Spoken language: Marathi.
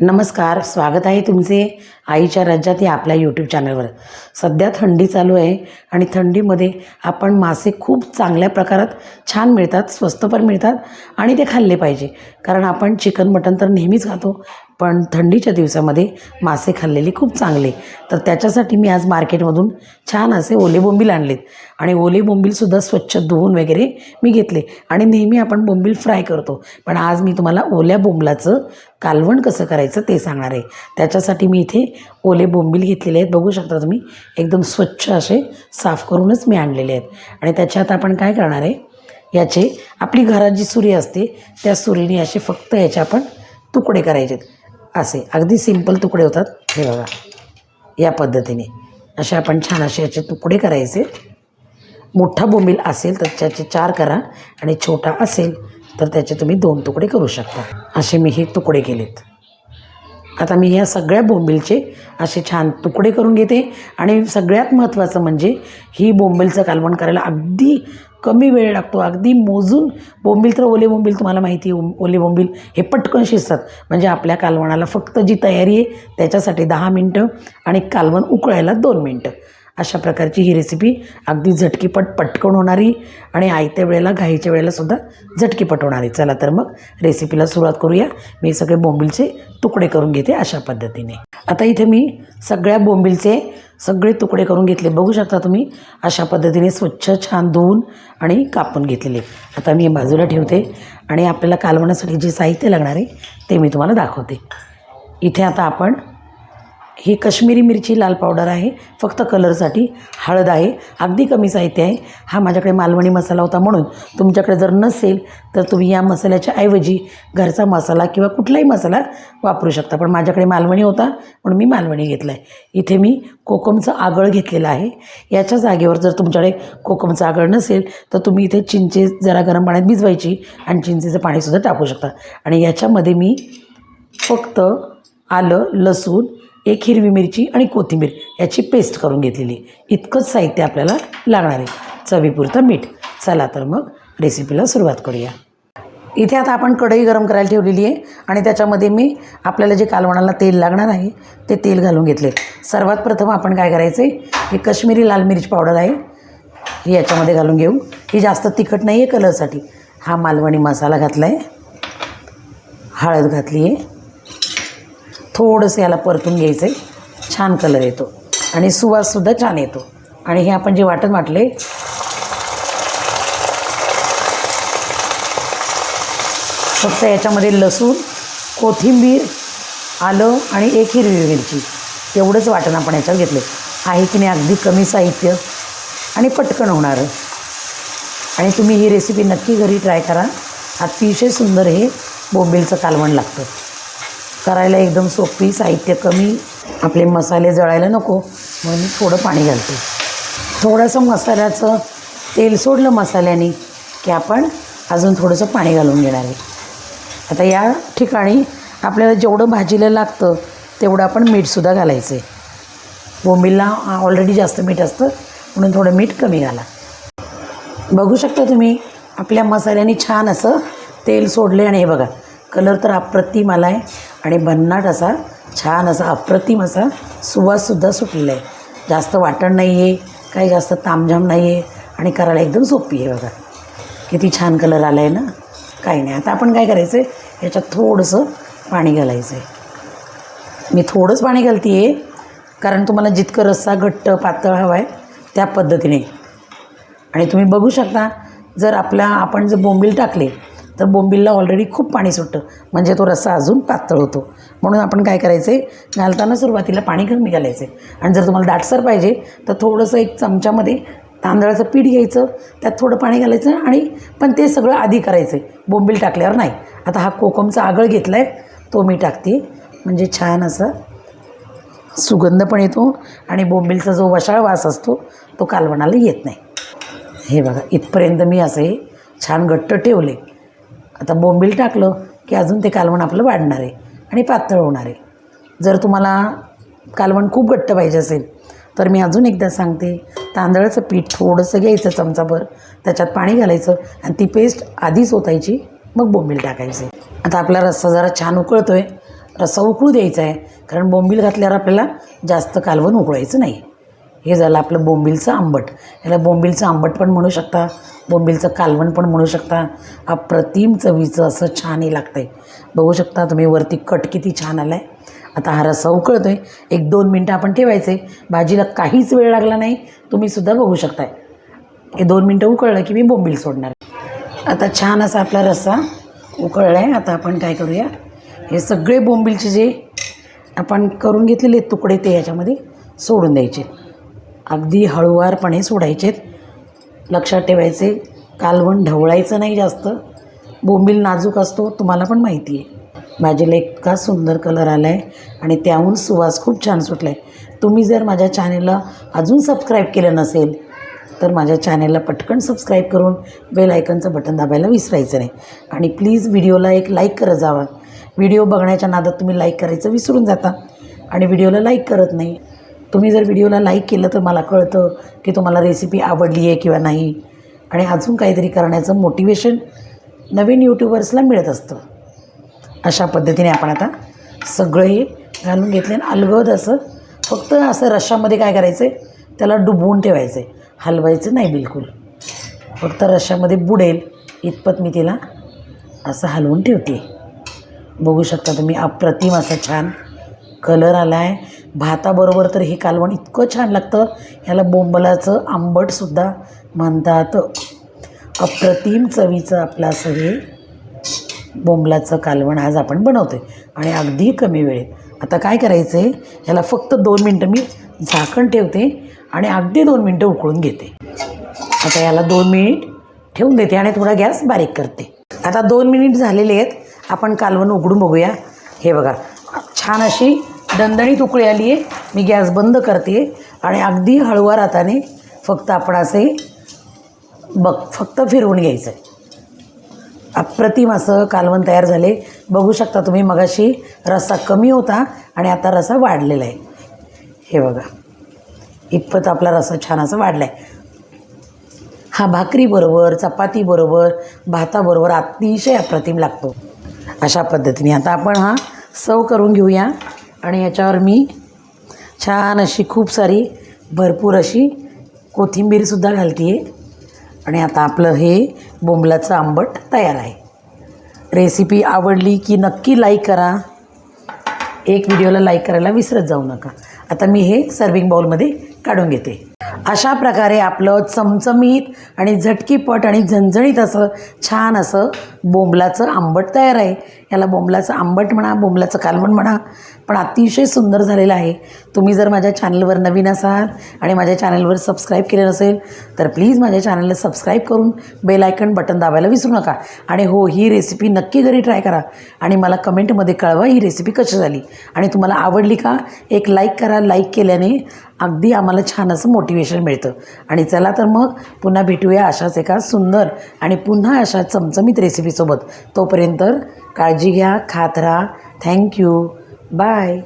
नमस्कार स्वागत आहे तुमचे आईच्या राज्यात या आपल्या यूट्यूब चॅनलवर सध्या थंडी चालू आहे आणि थंडीमध्ये आपण मासे खूप चांगल्या प्रकारात छान मिळतात स्वस्त पण मिळतात आणि ते खाल्ले पाहिजे. कारण आपण चिकन मटन तर नेहमीच खातो. पण थंडीच्या दिवसामध्ये मासे खाल्लेले खूप चांगले. तर त्याच्यासाठी मी आज मार्केटमधून छान असे ओले बोंबील आणलेत. आणि ओले बोंबीलसुद्धा स्वच्छ धुवून वगैरे मी घेतले. आणि नेहमी आपण बोंबील फ्राय करतो. पण आज मी तुम्हाला ओल्या बोंबलाचं कालवण कसं करायचं ते सांगणार आहे. त्याच्यासाठी मी इथे ओले बोंबील घेतलेले आहेत. बघू शकता तुम्ही एकदम स्वच्छ असे साफ करूनच मी आणलेले आहेत. आणि त्याच्यात आपण काय करणार आहे याचे आपली घरात जी सुरी असते त्या सुरीने असे फक्त याचे आपण तुकडे करायचे असे अगदी सिंपल तुकडे होतात. हे बघा या पद्धतीने. असे आपण छान असे याचे तुकडे करायचे. मोठा बोंबील असेल तर त्याचे चार करा आणि छोटा असेल तर त्याचे तुम्ही दोन तुकडे करू शकता. असे मी हे तुकडे केलेत. आता मी या सगळ्या बोंबीलचे असे छान तुकडे करून घेते. आणि सगळ्यात महत्त्वाचं म्हणजे ही बोंबीलचं कालवण करायला अगदी कमी वेळ लागतो. अगदी मोजून बोंबील तर ओले बोंबील तुम्हाला माहिती आहे ओले बोंबील हे पटकन शिजतात. म्हणजे आपल्या कालवणाला फक्त जी तयारी आहे त्याच्यासाठी दहा मिनटं आणि कालवण उकळायला दोन मिनटं. अशा प्रकारची ही रेसिपी अगदी झटकीपट पटकन होणारी आणि आयत्या वेळेला घाईच्या वेळेलासुद्धा झटकीपट होणारी. चला तर मग रेसिपीला सुरुवात करूया. मी सगळे बोंबीलचे तुकडे करून घेते अशा पद्धतीने. आता इथे मी सगळ्या बोंबीलचे सगळे तुकडे करून घेतले. बघू शकता तुम्ही अशा पद्धतीने स्वच्छ छान धुवून आणि कापून घेतलेले. आता मी बाजूला ठेवते आणि आपल्याला कालवण्यासाठी जे साहित्य लागणार आहे ते मी तुम्हाला दाखवते. इथे आता आपण ही कश्मीरी मिरची लाल पावडर आहे. फक्त कलरसाठी हळद आहे. अगदी कमी साहित्य आहे. हा माझ्याकडे मालवणी मसाला होता म्हणून तुमच्याकडे जर नसेल तर तुम्ही या मसाल्याच्या ऐवजी घरचा मसाला किंवा कुठलाही मसाला वापरू शकता. पण माझ्याकडे मालवणी होता म्हणून मी मालवणी घेतला आहे इथे मी कोकमचं आगळ घेतलेलं आहे. याच्या जागेवर जर तुमच्याकडे कोकमचं आगळ नसेल तर तुम्ही इथे चिंचे जरा गरम पाण्यात भिजवायची आणि चिंचेचं पाणीसुद्धा टाकू शकता. आणि याच्यामध्ये मी फक्त आलं लसूण एक हिरवी मिरची आणि कोथिंबीर याची पेस्ट करून घेतलेली. इतकंच साहित्य आपल्याला लागणार आहे. चवीपुरतं मीठ. चला तर मग रेसिपीला सुरुवात करूया. इथे आता आपण कढई गरम करायला ठेवलेली आहे आणि त्याच्यामध्ये मी आपल्याला जे कालवणाला तेल लागणार आहे ते तेल घालून घेतले. सर्वात प्रथम आपण काय करायचं आहे हे कश्मीरी लाल मिरची पावडर आहे ही याच्यामध्ये घालून घेऊ. ही जास्त तिखट नाही आहे कलरसाठी. हा मालवणी मसाला घातला आहे हळद घातली आहे थोडंसं याला परतून घ्यायचं आहे छान कलर येतो. आणि सुवाससुद्धा छान येतो. आणि हे आपण जे वाटण वाटले फक्त याच्यामध्ये लसूण कोथिंबीर आलं आणि एक हिरवी मिरची. एवढंच वाटण आपण याच्यात घेतलं आहे की नाही अगदी कमी साहित्य आणि पटकन होणारं. आणि तुम्ही ही रेसिपी नक्की घरी ट्राय करा. अतिशय सुंदर हे बोंबीलचं कालवण लागतं. करायला एकदम सोपी साहित्य कमी आपले मसाले जळायला नको म्हणून मी थोडं पाणी घालते. थोडंसं मसाल्याचं तेल सोडलं मसाल्याने की आपण अजून थोडंसं पाणी घालून घेणार आहे. आता या ठिकाणी आपल्याला जेवढं भाजीला लागतं तेवढं आपण मीठसुद्धा घालायचं आहे. बोंबीलला ऑलरेडी जास्त मीठ असतं म्हणून थोडं मीठ कमी घाला. बघू शकता तुम्ही आपल्या मसाल्याने छान असं तेल सोडले आणि हे बघा कलर तर अप्रतिम आला आहे आणि भन्नाट असा छान असा अप्रतिम असा सुवाससुद्धा सुटलेला आहे. जास्त वाटण नाही आहे काही जास्त तामझाम नाही आहे आणि करायला एकदम सोपी आहे बघा. किती छान कलर आला आहे ना? काही नाही. आता आपण काय करायचं आहे याच्यात थोडंसं पाणी घालायचं आहे मी थोडंच पाणी घालते आहे कारण तुम्हाला जितकं रस्सा घट्ट पातळ हवा आहे त्या पद्धतीने. आणि तुम्ही बघू शकता जर आपला आपण जर बोंबील टाकले तर बोंबीलला ऑलरेडी खूप पाणी सुटतं. म्हणजे तो रस्सा अजून पातळ होतो. म्हणून आपण काय करायचं आहे घालताना सुरुवातीला पाणी कमी घालायचं आहे आणि जर तुम्हाला दाटसर पाहिजे तर थोडंसं एक चमच्यामध्ये तांदळाचं पीठ घ्यायचं त्यात थोडं पाणी घालायचं आणि पण ते सगळं आधी करायचं आहे बोंबील टाकल्यावर नाही. आता हा कोकमचा आगळ घेतला आहे तो मी टाकते. म्हणजे छान असं सुगंध पण येतो आणि बोंबीलचा जो वशाळ वास असतो तो कालवणाला येत नाही. हे बघा इथपर्यंत मी असं हे छान घट्ट ठेवले. आता बोंबील टाकलं की अजून ते कालवण आपलं वाढणार आहे आणि पातळ होणार आहे. जर तुम्हाला कालवण खूप घट्ट पाहिजे असेल तर मी अजून एकदा सांगते तांदळाचं पीठ थोडंसं घ्यायचं चमचाभर त्याच्यात पाणी घालायचं आणि ती पेस्ट आधीच ओतायची मग बोंबील टाकायचे. आता आपला रस्सा जरा छान उकळतो आहे रस्सा उकळू द्यायचा आहे कारण बोंबील घातल्यावर आपल्याला जास्त कालवण उकळायचं नाही. हे झालं आपलं बोंबीलचं आंबट. याला बोंबीलचं आंबट पण म्हणू शकता बोंबीलचं कालवण पण म्हणू शकता. अप्रतिम चवीचं असं छान हे लागतं आहे बघू शकता तुम्ही वरती कट किती छान आला आहे आता हा रस्सा उकळतो आहे एक दोन मिनटं आपण ठेवायचे. भाजीला काहीच वेळ लागला नाही. तुम्हीसुद्धा बघू शकताय. हे दोन मिनटं उकळलं की मी बोंबील सोडणार. आता छान असा आपला रस्सा उकळला आहे आता आपण काय करूया? हे सगळे बोंबीलचे जे आपण करून घेतलेले तुकडे ते याच्यामध्ये सोडून द्यायचे. अगदी हळुवारपणे सोडायचे लक्षात ठेवायचे कालवण ढवळायचं नाही जास्त. बोंबील नाजूक असतो तुम्हाला पण माहिती आहे. भाजीला इतका सुंदर कलर आला आहे आणि त्याहून सुवास खूप छान सुटला आहे तुम्ही जर माझ्या चॅनेलला अजून सबस्क्राईब केलं नसेल तर माझ्या चॅनेलला पटकन सबस्क्राईब करून बेल आयकनचं बटन दाबायला विसरायचं नाही. आणि प्लीज व्हिडिओला एक लाईक करत जावा. व्हिडिओ बघण्याच्या नादात तुम्ही लाईक करायचं विसरून जाता. आणि व्हिडिओला लाईक करत नाही तुम्ही जर व्हिडिओला लाईक केलं तर मला कळतं की तुम्हाला रेसिपी आवडली आहे किंवा नाही. आणि अजून काहीतरी करण्याचं मोटिवेशन नवीन यूट्यूबर्सला मिळत असतं. अशा पद्धतीने आपण आता सगळं हे घालून घेतले आणि अलगद असं फक्त असं रश्शामध्ये काय करायचं आहे त्याला डुबवून ठेवायचं आहे हलवायचं नाही बिलकुल. फक्त रश्शामध्ये बुडेल इतपत मी तिला असं हलवून ठेवते बघू शकता तुम्ही अप्रतिम असा छान कलर आला आहे भाताबरोबर तर हे कालवण इतकं छान लागतं. ह्याला बोंबलाचं आंबटसुद्धा म्हणतात. अप्रतिम चवीचं आपलं असं हे बोंबलाचं कालवण आज आपण बनवतो आहे आणि अगदी कमी वेळेत. आता काय करायचं आहे ह्याला फक्त दोन मिनटं मी झाकण ठेवते आणि अगदी दोन मिनटं उकळून घेते. आता याला दोन मिनिट ठेवून देते आणि थोडा गॅस बारीक करते. आता दोन मिनिट झालेले आहेत. आपण कालवण उघडून बघूया. हे बघा. छान अशी दणदणीत उकळी आली आहे. मी गॅस बंद करते आणि अगदी हळूवार हाताने फक्त आपण असे बघ फक्त फिरवून घ्यायचं आहे अप्रतिम असं कालवण तयार झाले. बघू शकता तुम्ही मगाशी रस्सा कमी होता आणि आता रस्सा वाढलेला आहे. हे बघा इतपत आपला रस्सा छान असा वाढला आहे हा भाकरीबरोबर चपातीबरोबर भाताबरोबर अतिशय अप्रतिम लागतो. अशा पद्धतीने आता आपण हा सर्व करून घेऊया. आणि याच्यावर मी छान अशी खूप सारी भरपूर अशी कोथिंबीरसुद्धा घालते आहे आणि आता आपलं हे बोंबलाचं आंबट तयार आहे. रेसिपी आवडली की नक्की लाईक करा. एक व्हिडिओला लाईक करायला विसरत जाऊ नका. आता मी हे सर्विंग बाउलमध्ये काढून घेते. अशा प्रकारे आपलं चमचमीत आणि झटकीपट आणि झणझणीत असं छान असं बोंबलाचं आंबट तयार आहे. याला बोंबलाचं आंबट म्हणा बोंबलाचं कालवण म्हणा पण अतिशय सुंदर झालेलं आहे. तुम्ही जर माझ्या चॅनलवर नवीन असाल आणि माझ्या चॅनलवर सबस्क्राईब केलं नसेल तर प्लीज माझ्या चॅनलला सबस्क्राईब करून बेल आयकन बटन दाबायला विसरू नका. आणि हो ही रेसिपी नक्की घरी ट्राय करा. आणि मला कमेंटमध्ये कळवा ही रेसिपी कशी झाली. आणि तुम्हाला आवडली का एक लाईक करा. लाईक केल्याने अगदी आम्हाला छान असं मोठं मोटिवेशन मिळतं. आणि चला तर मग पुन्हा भेटूया अशाच एका सुंदर आणि पुन्हा अशा चमचमीत रेसिपीसोबत तोपर्यंत काळजी घ्या खात राहा. Thank you bye